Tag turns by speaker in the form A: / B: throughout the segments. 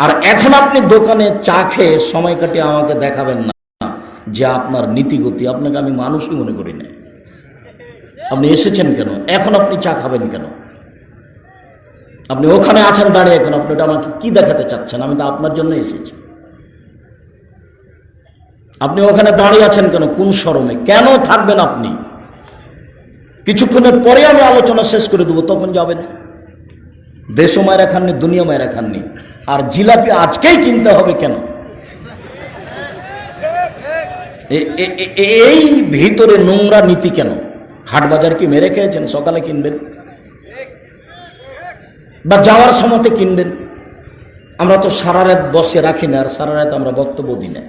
A: আর এখন আপনি দোকানে চা খেয়ে সময় কাটিয়ে আমাকে দেখাবেন না, যে আপনার নীতিগতি। আপনাকে আমি মানুষই মনে করি না। আপনি এসেছেন কেন? এখন আপনি চা খাবেন কেন? আপনি ওখানে আছেন, দাঁড়িয়ে এখন আপনি ওটা আমাকে কি দেখাতে চাচ্ছেন? আমি তো আপনার জন্য এসেছি। আপনি ওখানে দাঁড়িয়ে আছেন কেন? কোন শরমে? কেন থাকবেন আপনি? কিছুক্ষণের পরে আমি আলোচনা শেষ করে দেবো, তখন যাবেন। দেশও মায়েরা খাননি দুনিয়া মায়েরা খাননি। আর জিলাপি আজকেই কিনতে হবে কেন? এই ভিতরে নোংরা নীতি কেন? হাট বাজার কি মেরে খেয়েছেন? সকালে কিনবেন? বা যাওয়ার সময়তে কিনবেন? আমরা তো সারা রাত বসে রাখি না, আর সারা রাত আমরা বক্তব্য দিই না।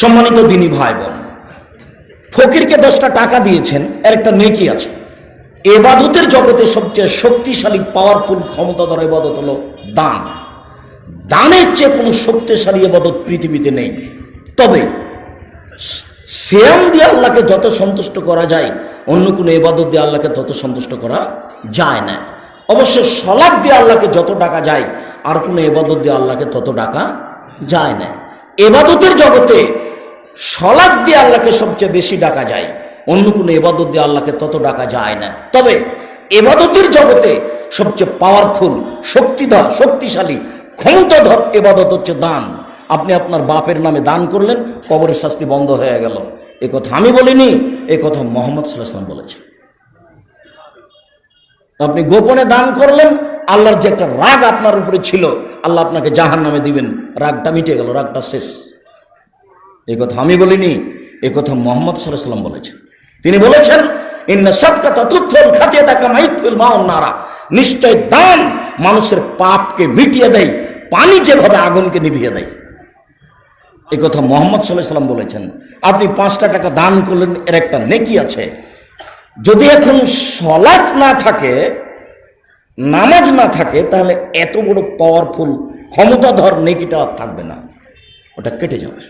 A: সম্মানিত দিনী ভাই বোন, ফকিরকে দশটা টাকা দিয়েছেন এর একটা নেকি আছে। এবাদতের জগতে সবচেয়ে শক্তিশালী পাওয়ারফুল ক্ষমতাধর এবাদত হলো দান। দানের চেয়ে কোনো শক্তিশালী এবাদত পৃথিবীতে নেই। তবে শ্যাম দিয়ে আল্লাহকে যত সন্তুষ্ট করা যায়, অন্য কোনো এবাদত দিয়ে আল্লাহকে তত সন্তুষ্ট করা যায় না। অবশ্য সলাদ দিয়ে আল্লাহকে যত টাকা যায়, আর কোনো এবাদত দিয়ে আল্লাহকে তত টাকা যায় না। এবাদতের জগতে সলাদ দিয়ে আল্লাহকে সবচেয়ে বেশি ডাকা যায়। অন্য কোনো এবাদত দিয়ে আল্লাহকে তত ডাকা যায় না। তবে এবাদতের জগতে সবচেয়ে পাওয়ারফুল শক্তিধর, শক্তিশালী, ক্ষমতাধর এবাদত হচ্ছে দান। আপনি আপনার বাপের নামে দান করলেন, কবরের শাস্তি বন্ধ হয়ে গেল। এ কথা আমি বলিনি, এ কথা মোহাম্মদ সাল্লাম বলেছে আপনি গোপনে দান করলেন, আল্লাহর যে একটা রাগ আপনার উপরে ছিল, আল্লাহ আপনাকে জাহান নামে দিবেন। রাগটা মিটে গেল, রাগটা শেষ। এই কথা আমি বলিনি, এ কথা মোহাম্মদ সাল্লাহ সাল্লাম বলেছেন। তিনি বলেছেন নিশ্চয় দান মানুষের পাপকে মিটিয়ে দেয়, পানি যেভাবে আগুনকে নিভিয়ে দেয়। এই কথা মোহাম্মদ সাল্লাম বলেছেন, আপনি পাঁচটা টাকা দান করলেন, এর একটা নেকি আছে। যদি এখন সলাৎ না থাকে, নামাজ না থাকে, তাহলে এত বড় পাওয়ারফুল ক্ষমতাধর নেকিটা থাকবে না। ওটা কেটে যাবে।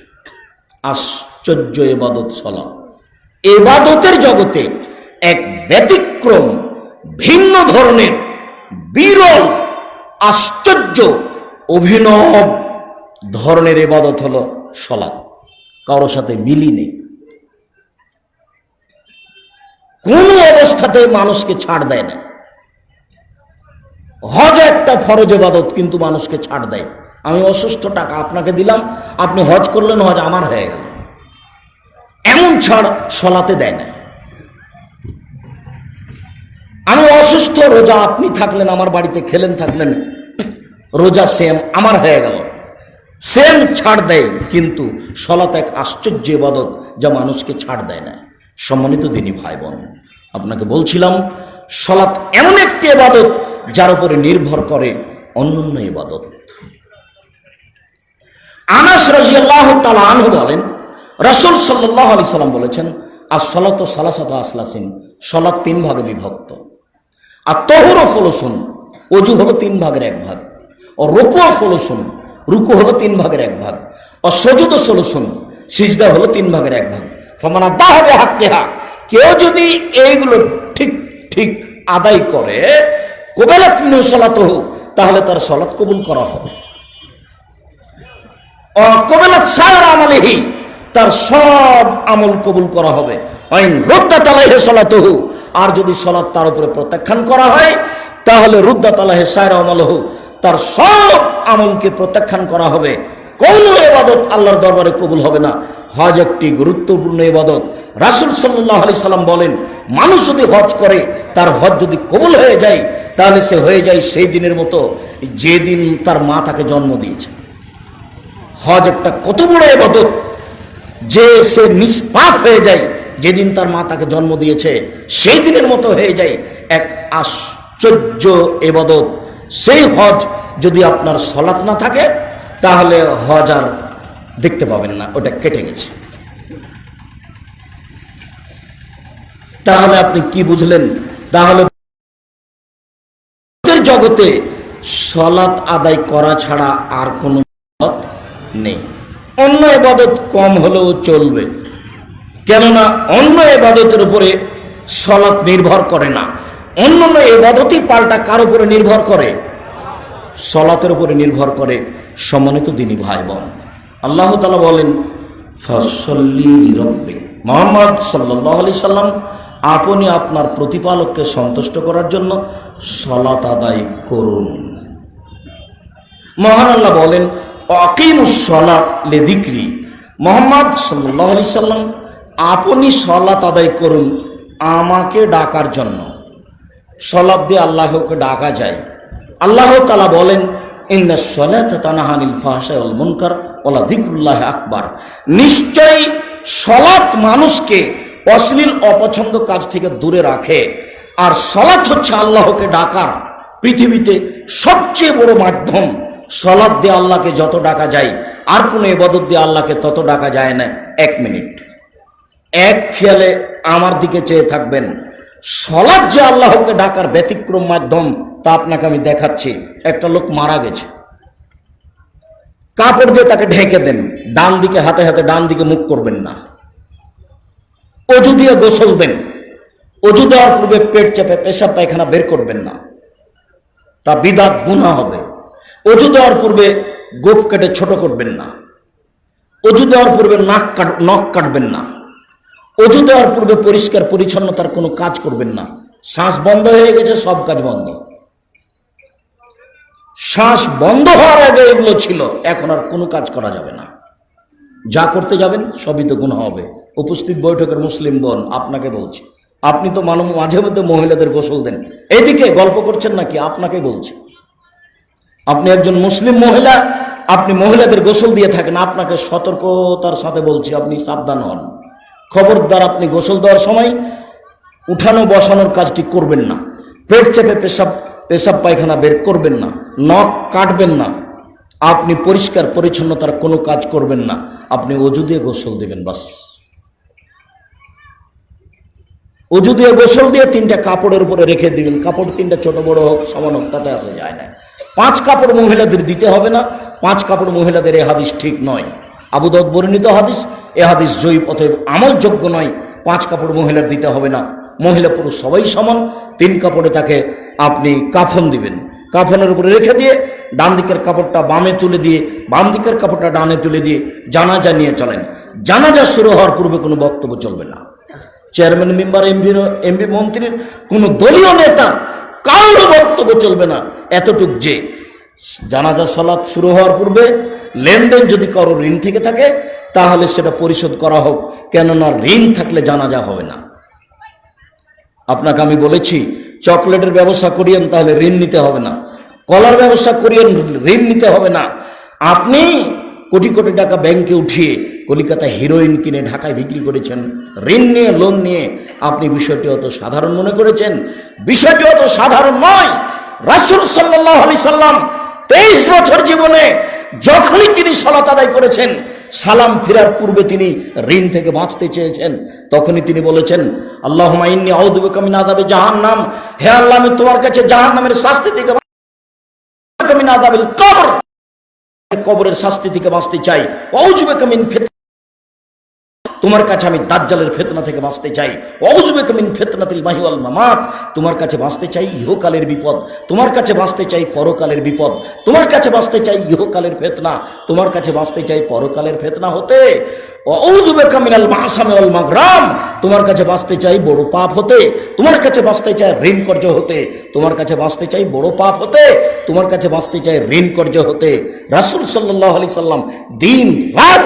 A: আশ্চর্য এবাদত সলা এবাদতের জগতে এক ব্যতিক্রম, ভিন্ন ধরনের, বিরল, আশ্চর্য, অভিনব ধরনের এবাদত হলো সলাৎ। কারোর সাথে মিলি নেই। কোনো অবস্থাতে মানুষকে ছাড় দেয় না। হজ একটা ফরজ এবাদত, কিন্তু মানুষকে ছাড় দেয়। আমি অসুস্থ টাকা আপনাকে দিলাম, আপনি হজ করলেন, হজ আমার হয়ে গেল। এমন ছাড় সলাতে দেয় না। আমি অসুস্থ, রোজা আপনি থাকলেন, আমার বাড়িতে খেলেন, থাকলেন, রোজা সেম আমার হয়ে গেল। সেম ছাড় দেয়, কিন্তু সলাত এক আশ্চর্য ইবাদত যা মানুষকে ছাড় দেয় না। সম্মানিত দিনী ভাই বোন আপনাকে বলছিলাম, সলাৎ এমন একটি ইবাদত যার উপরে নির্ভর করে অন্যান্য ইবাদত। আনাস রাজিয়াল্লাহ তালা আনহু বলেন রসুল সাল্লাহ আলি সাল্লাম বলেছেন আর সলাত সালাসত আসলাসিন সলাৎ তিন ভাগে বিভক্ত। আর তহুরও ফলসুন অজু হলো তিন ভাগের এক ভাগ। ও রুকু ফলসুন, রুকু হলো তিন ভাগের এক ভাগ। ও সজুদ ফলসুন, সিজদা হলো তিন ভাগের এক ভাগ। ফমানা দা হবে হাত কেহা কেউ যদি এইগুলো ঠিক ঠিক আদায় করে, কোবেলাত সলাত হোক তাহলে তার সলাৎ কবুল করা হবে। কবেলাত সার আমলেহি তার সব আমল কবুল করা হবে। সলাতহু। আর যদি সলাৎ তার উপরে প্রত্যাখ্যান করা হয়, তাহলে রুদ্দা তালাহে সায়র আমলহু তার সব আমলকে প্রত্যাখ্যান করা হবে। কোন এবাদত আল্লাহর দরবারে কবুল হবে না। হজ একটি গুরুত্বপূর্ণ এবাদত রাসুল সাল্লাহ আলি সাল্লাম বলেন, মানুষ যদি হজ করে, তার হজ যদি কবুল হয়ে যায়, তাহলে সে হয়ে যায় সেই দিনের মতো, যেদিন তার মা তাকে জন্ম দিয়েছে। হজ একটা কত বড় এবাদত যে সে নিষ্পাপ হয়ে যায়, যেদিন তার মা তাকে জন্ম দিয়েছে সেই দিনের মতো হয়ে যায় এক আশ্চর্য এবাদত। সেই হজ যদি আপনার সলাৎ না থাকে, তাহলে হজ আর দেখতে পাবেন না, ওটা কেটে গেছে। তাহলে আপনি কি বুঝলেন? তাহলে জগতে সলাৎ আদায় করা ছাড়া আর কোনো নেই। অন্য এবাদত কম হলেও চলবে। কেননা অন্য এবাদতের উপরে সলাৎ নির্ভর করে না। অন্য অন্য এবাদতই পাল্টা কার উপরে নির্ভর করে? সলাতের উপরে নির্ভর করে সম্মানিত দিনী ভাই বোন আল্লাহ তালা বলেন মোহাম্মদ সাল্লাহ আলি সাল্লাম আপনি আপনার প্রতিপালককে সন্তুষ্ট করার জন্য সলাত আদায় করুন। মহান আল্লাহ বলেন অকিমুসলাত লেদিক্রি। মোহাম্মদ সাল্লাহ আলি সাল্লাম, আপনি সলাত আদায় করুন আমাকে ডাকার জন্য। সলাপ দিয়ে আল্লাহকে ডাকা যায়। আল্লাহ তালা বলেন, ইন্না সলাত তানাহানিল ফাহশাউল মুনকার ওলা দিকরুল্লাহ আকবার। নিশ্চয়ই সলাত মানুষকে অশ্লীল, অপছন্দ কাজ থেকে দূরে রাখে। আর সলাৎ হচ্ছে আল্লাহকে ডাকার পৃথিবীতে সবচেয়ে বড় মাধ্যম। সলাৎ দিয়ে আল্লাহকে যত ডাকা যায়, আর কোনো এবাদত দিয়ে আল্লাহকে তত ডাকা যায় না। এক মিনিট। এক খেয়ালে আমার দিকে চেয়ে থাকবেন। সলাদ যে আল্লাহকে ডাকার ব্যতিক্রম মাধ্যম, তা আপনাকে আমি দেখাচ্ছি। একটা লোক মারা গেছে। কাপড় দিয়ে তাকে ঢেকে দেন। ডান দিকে হাতে হাতে ডান দিকে মুখ করবেন না। অজু দিয়ে গোসল দেন। অজু দেওয়ার পূর্বে পেট চেপে পেশাব পায়খানা বের করবেন না। তা বিদাত গুণা হবে। অজু দেওয়ার পূর্বে গোপ কেটে ছোট করবেন না। অজু দেওয়ার পূর্বে নাক কাট, নখ কাটবেন না। অজু দেওয়ার পূর্বে পরিষ্কার পরিচ্ছন্নতার কোনো কাজ করবেন না। শ্বাস বন্ধ হয়ে গেছে, সব কাজ বন্ধ। শ্বাস বন্ধ হওয়ার আগে এগুলো ছিল, এখন আর কোনো কাজ করা যাবে না। যা করতে যাবেন, সবই তো গুণ হবে। উপস্থিত বৈঠকের মুসলিম বোন, আপনাকে বলছি। আপনি তো মানব, মাঝে মধ্যে মহিলাদের গোসল দেন। এদিকে গল্প করছেন নাকি? আপনাকে বলছি। আপনি একজন মুসলিম মহিলা, আপনি মহিলাদের গোসল দিয়ে থাকেন, আপনাকে সতর্কতার সাথে বলছি, আপনি সাবধান হন। খবরদার আপনি গোসল দেওয়ার সময় উঠানো বসানোর কাজটি করবেন না। পেট চেপে পেশাব পেশাব পায়খানা বের করবেন না। নখ কাটবেন না। আপনি পরিষ্কার পরিচ্ছন্নতার কোনো কাজ করবেন না। আপনি অজু দিয়ে গোসল দেবেন বাস। অজু দিয়ে গোসল দিয়ে তিনটা কাপড়ের উপরে রেখে দিবেন। কাপড় তিনটা ছোট বড় হোক, সমান হোক, তাতে আসা যায় না। পাঁচ কাপড় মহিলাদের দিতে হবে না, পাঁচ কাপড় মহিলাদের এ হাদিস ঠিক নয়। আবুদত বর্ণিত হাদিস, এ হাদিস জয়ীব অতএব আমলযোগ্য নয়, পাঁচ কাপড় মহিলার দিতে হবে না। মহিলা পুরুষ সবাই সমান, তিন কাপড়ে তাকে আপনি কাফন দিবেন। কাফনের উপরে রেখে দিয়ে ডান দিকের কাপড়টা বামে তুলে দিয়ে, বাম দিকের কাপড়টা ডানে তুলে দিয়ে জানাজা নিয়ে চলেন। জানাজা শুরু হওয়ার পূর্বে কোনো বক্তব্য চলবে না। চেয়ারম্যান, মেম্বার, এমপি এমপি মন্ত্রীর কোনো দলীয় নেতা কারোর বক্তব্য চলবে না। এতটুক যে জানাজা সলাৎ শুরু হওয়ার পূর্বে লেনদেন যদি কারও ঋণ থেকে থাকে, তাহলে সেটা পরিশোধ করা হোক। কেননা ঋণ থাকলে জানাজা হবে না। আপনাকে আমি বলেছি, চকলেটের ব্যবসা করিয়েন, তাহলে ঋণ নিতে হবে না। কলার ব্যবসা করিয়েন, ঋণ নিতে হবে না। আপনি কোটি কোটি টাকা ব্যাংকে উঠিয়ে কলিকাতায় হিরোইন কিনে ঢাকায় বিক্রি করেছেন। ঋণ নিয়ে, লোন নিয়ে আপনি বিষয়টি অত সাধারণ মনে করেছেন? বিষয়টি অত সাধারণ নয়। রাসুল সাল্লাহ আলি সাল্লাম তেইশ বছর জীবনে যখনই তিনি সলাত আদায় করেছেন, সালাম ফেরার পূর্বে তিনি ঋণ থেকে বাঁচতে চেয়েছেন। তখনই তিনি বলেছেন আল্লাহ মাইন্নি আউদুবে কামিন আদাবে জাহান নাম হে আল্লাহ, আমি তোমার কাছে জাহান নামের শাস্তি থেকে কবরের শাস্তি থেকে বাঁচতে চাই। অউজবে কামিন ফেত তোমার কাছে আমি দাজ্জালের ফেতনা থেকে বাঁচতে চাই। অউজবে কামিন ফেতনাতিল মাহিওয়াল মামাত। তোমার কাছে বাঁচতে চাই ইহকালের বিপদ। তোমার কাছে বাঁচতে চাই পরকালের বিপদ। তোমার কাছে বাঁচতে চাই ইহকালের ফেতনা। তোমার কাছে বাঁচতে চাই পরকালের ফেতনা হতে। অউজবে কামিনাল মাসামে অল মাগরাম। তোমার কাছে বাঁচতে চাই বড় পাপ হতে। তোমার কাছে বাঁচতে চাই ঋণ কর্য হতে। তোমার কাছে বাঁচতে চাই বড় পাপ হতে। তোমার কাছে বাঁচতে চাই ঋণ কর্য হতে। রাসূল সাল্লাল্লাহু আলাইহি সাল্লাম দিন, রাত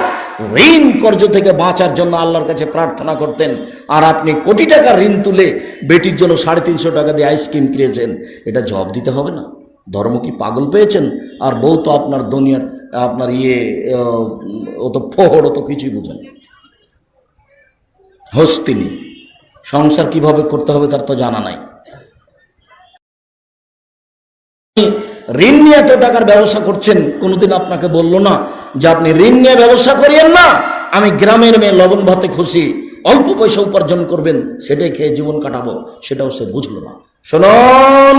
A: ঋণ কর্য থেকে বাঁচার জন্য আল্লাহর কাছে প্রার্থনা করতেন। আর আপনি কোটি টাকা ঋণ তুলে বেটির জন্য সাড়ে তিনশো টাকা দিয়ে আইসক্রিম কিনেছেন, এটা জবাব দিতে হবে না। ধর্ম কি পাগল পেয়েছেন? আর বউ তো আপনার দুনিয়ার, আপনার ইয়ে ও তো ফোহর, ও তো কিছুই বোঝেন হস্তিনী সংসার কীভাবে করতে হবে তার তো জানা নাই। ঋণ নিয়ে এত টাকার ব্যবসা করছেন, কোনোদিন আপনাকে বলল না যে আপনি ঋণ নিয়ে ব্যবসা করিয়েন না? আমি গ্রামের মেয়ে লবণ ভাতে খুশি, অল্প পয়সা উপার্জন করবেন, সেটাই খেয়ে জীবন কাটাবো, সেটাও সে বুঝলো না। শোনন,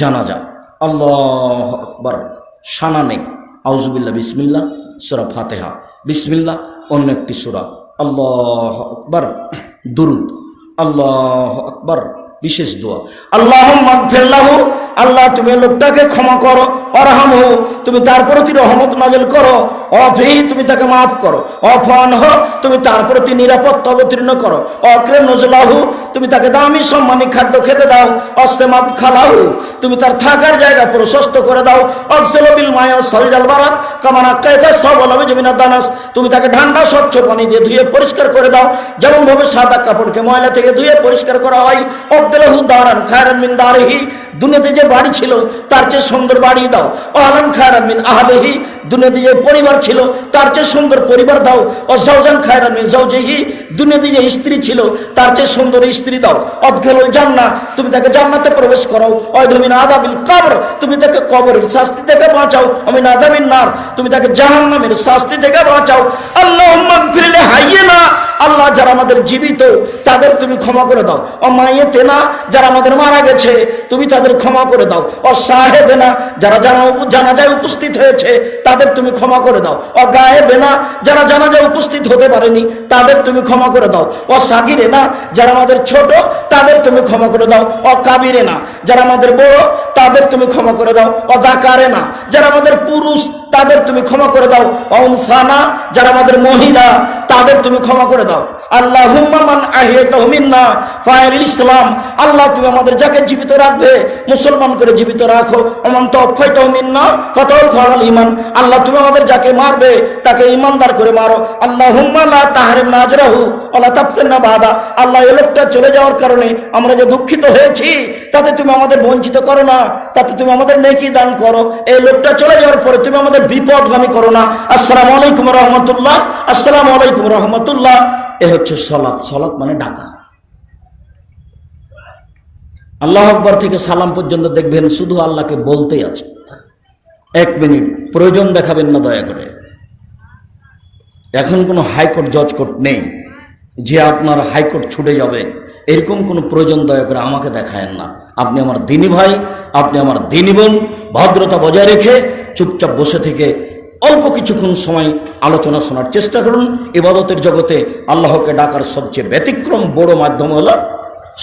A: জানা যা আল্লাহ আকবর, সানা নেই। আউজুবিল্লা বিসমিল্লা সুরা ফাতেহা। বিসমিল্লা অন্য একটি সুরা। আল্লাহ আকবার, দুরুদ। আল্লাহ আকবার, বিশেষ দোয়া। আল্লাহ আল্লাহ, তুমি লোকটাকে ক্ষমা করো অরহাম হো তুমি তার প্রতি রহমত নাজেল করো, অফি, তুমি তাকে মাফ করো, অফান হো তুমি তার প্রতি নিরাপত্তা অবতীর্ণ করো অক্রে নজলাহু তুমি তাকে দামি সম্মানী খাদ্য খেতে দাও অস্তেমাত খালাহু তুমি তার থাকার জায়গা প্রশস্ত করে দাও। অক্সেলবিল মায়া সলজাল বারাত কামানা কায়দা সবল হবে জমিনা দানাস। তুমি তাকে ঠান্ডা, স্বচ্ছ পানি দিয়ে ধুয়ে পরিষ্কার করে দাও। যেমন ভাবে সাদা কাপড়কে ময়লা থেকে ধুয়ে পরিষ্কার করা হয়, অব্দেলহু দারান খায়রান মিন দারিহি। দুনিয়াতে যে বাড়ি ছিল, তার চেয়ে সুন্দর বাড়ি দাও। আলান খায়রান মিন আহলেহি। দুনিয়াতে যে পরিবার ছিল, তার চেয়ে সুন্দর পরিবার দাও। ও জাউজান খায়রান জাউজিহি দুনিয়াতে যে স্ত্রী ছিল, তার চেয়ে সুন্দর স্ত্রী দাও। অদখেলুল জান্না তুমি তাকে জান্নাতে প্রবেশ করাও। অয়ধমিন আদাবিল কবর, তুমি তাকে কবরের শাস্তি থেকে বাঁচাও। আমি আদাবিন নার, তুমি তাকে জাহান্নামের শাস্তি থেকে বাঁচাও। আল্লাহ ফিরলে হাইয়ে না আল্লাহ যারা আমাদের জীবিত, তাদের তুমি ক্ষমা করে দাও। ও মাইয়েতে না যারা আমাদের মারা গেছে, তুমি তাদের ক্ষমা করে দাও। ও শাহেদে না যারা জানা জানাজায় উপস্থিত হয়েছে, তাদের তুমি ক্ষমা করে দাও। ও গায়েবে না যারা জানাজায় উপস্থিত হতে পারেনি, তাদের তুমি ক্ষমা করে দাও। ও সাগিরে না যারা আমাদের ছোট, তাদের তুমি ক্ষমা করে দাও। ও কাবিরে না যারা আমাদের বড়, তাদের তুমি ক্ষমা করে দাও। ও দাকারে না যারা আমাদের পুরুষ তাদের তুমি ক্ষমা করে দাও। অংসানা যারা আমাদের মহিলা তাদের তুমি ক্ষমা করে দাও। আল্লাহ ইসলাম। আল্লাহ, তুমি আমাদের যাকে জীবিত রাখবে, মুসলমান করে জীবিত রাখো। ইমান আল্লাহ, তুমি আমাদের যাকে মারবে, তাকে ইমানদার করে মারো। আল্লাহ আল্লাহ চলে যাওয়ার কারণে আমরা যে দুঃখিত হয়েছি, তাতে তুমি আমাদের বঞ্চিত করো না, তাতে তুমি আমাদের নেকি দান করো। এই লোকটা চলে যাওয়ার পরে তুমি আমাদের বিপদগামী করো না। আসসালামু আলাইকুম রহমতুল্লাহ। আসসালামু আলাইকুম রহমতুল্লাহ। এ হচ্ছে সলাৎ। সলাৎ মানে ডাকা। আল্লাহ আকবর থেকে সালাম পর্যন্ত দেখবেন শুধু আল্লাহকে বলতেই আছে। এক মিনিট, প্রয়োজন দেখাবেন না দয়া করে। এখন কোনো হাইকোর্ট জজ কোর্ট নেই। যে আপনার হাইকোর্ট ছুটে যাবে, এরকম কোনো প্রয়োজন দয়া করে আমাকে দেখায়েন না। আপনি আমার দিনী ভাই, আপনি আমার দিনী বোন, ভদ্রতা বজায় রেখে চুপচাপ বসে থেকে অল্প কিছুক্ষণ সময় আলোচনা শোনার চেষ্টা করুন। ইবাদতের জগতে আল্লাহকে ডাকার সবচেয়ে ব্যতিক্রম বড় মাধ্যম হলো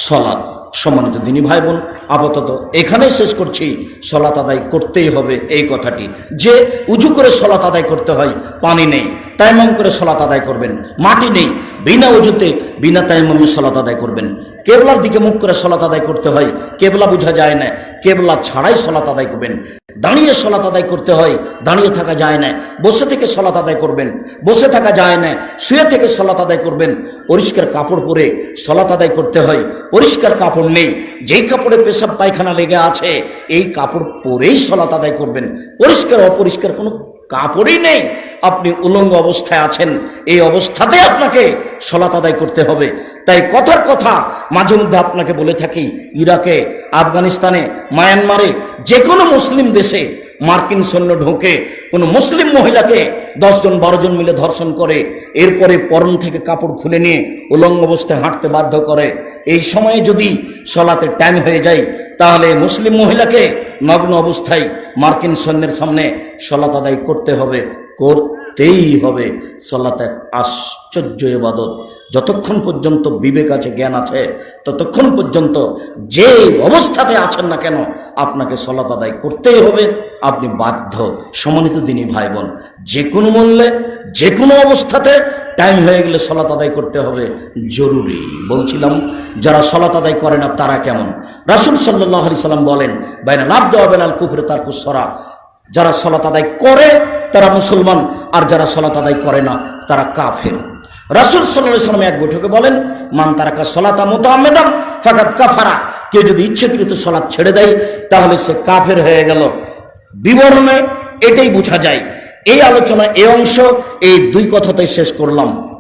A: সলাৎ। সম্মানিত দিনী ভাই বোন আপাতত এখানেই শেষ করছি। সলাত আদায় করতেই হবে এই কথাটি। যে উজু করে সলাত আদায় করতে হয়, পানি নেই, তাইমাম করে সলাত আদায় করবেন, মাটি নেই। বিনা উজুতে, বিনা তাইমামে সলাত আদায় করবেন। কেবলার দিকে মুখ করে সলাত আদায় করতে হয়। কেবলা বোঝা যায় না। কেবলা ছাড়াই সলাত আদায় করবেন। দাঁড়িয়ে সলাত আদায় করতে হয়, দাঁড়িয়ে থাকা যায় না। বসে থেকে সলাত আদায় করবেন। বসে থাকা যায় না। শুয়ে থেকে সলাত আদায় করবেন। পরিষ্কার কাপড় পরে সলাত আদায় করতে হয়। পরিষ্কার কাপড় নেই। যেই কাপড়ে পেশাব পায়খানা লেগে আছে, এই কাপড় পরেই সলাত আদায় করবেন। পরিষ্কার অপরিষ্কার কোনো কাপড়ই নেই। আপনি উলঙ্গ অবস্থায় আছেন, এই অবস্থাতে আপনাকে সলাত আদায় করতে হবে। তাই কথার কথা, মাঝে মধ্যে আপনাকে বলে থাকি, ইরাকে, আফগানিস্তানে, মায়ানমারে যে কোনো মুসলিম দেশে মার্কিন সৈন্য ঢোকে, কোনো মুসলিম মহিলাকে দশজন জন মিলে ধর্ষণ করে, এরপরে পরন থেকে কাপড় খুলে নিয়ে উলঙ্গ অবস্থায় হাঁটতে বাধ্য করে। এই সময়ে যদি সলাতে টাইম হয়ে যায়, তাহলে মুসলিম মহিলাকে নগ্ন অবস্থায় মার্কিন সৈন্যের সামনে সলাত আদায় করতে হবে, করতেই হবে। সলাত এক আশ্চর্য এবাদত। যতক্ষণ পর্যন্ত বিবেক আছে, জ্ঞান আছে, ততক্ষণ পর্যন্ত যে অবস্থাতে আছেন না কেন, আপনাকে সলাত আদায় করতেই হবে। আপনি বাধ্য, সমন্বিত দিনই ভাই বোন যে কোনো মূল্যে, যে কোনো অবস্থাতে টাইম হয়ে গেলে সলাত আদায় করতে হবে। জরুরি। বলছিলাম, যারা সলাত আদায় করে না, তারা কেমন? রাসুল সাল্লাহ আলি সাল্লাম বলেন, বাইনা লাভ দেওয়া বেলাল কুফরে তার কুসরা। যারা সলাত আদায় করে, তারা মুসলমান, আর যারা সলাত আদায় করে না, তারা কাফের। রাসুল সাল্লাহ সাল্লাম এক বৈঠকে বলেন, মান তারাকা সলাতা মোতামেদাম ফাকাত কাফারা। কেউ যদি ইচ্ছেকৃত সলাৎ ছেড়ে দেয়, তাহলে সে কাফের হয়ে গেল। বিবরণে এটাই বোঝা যায়। এই আলোচনা এ অংশ, এই দুই কথাতেই শেষ করলাম।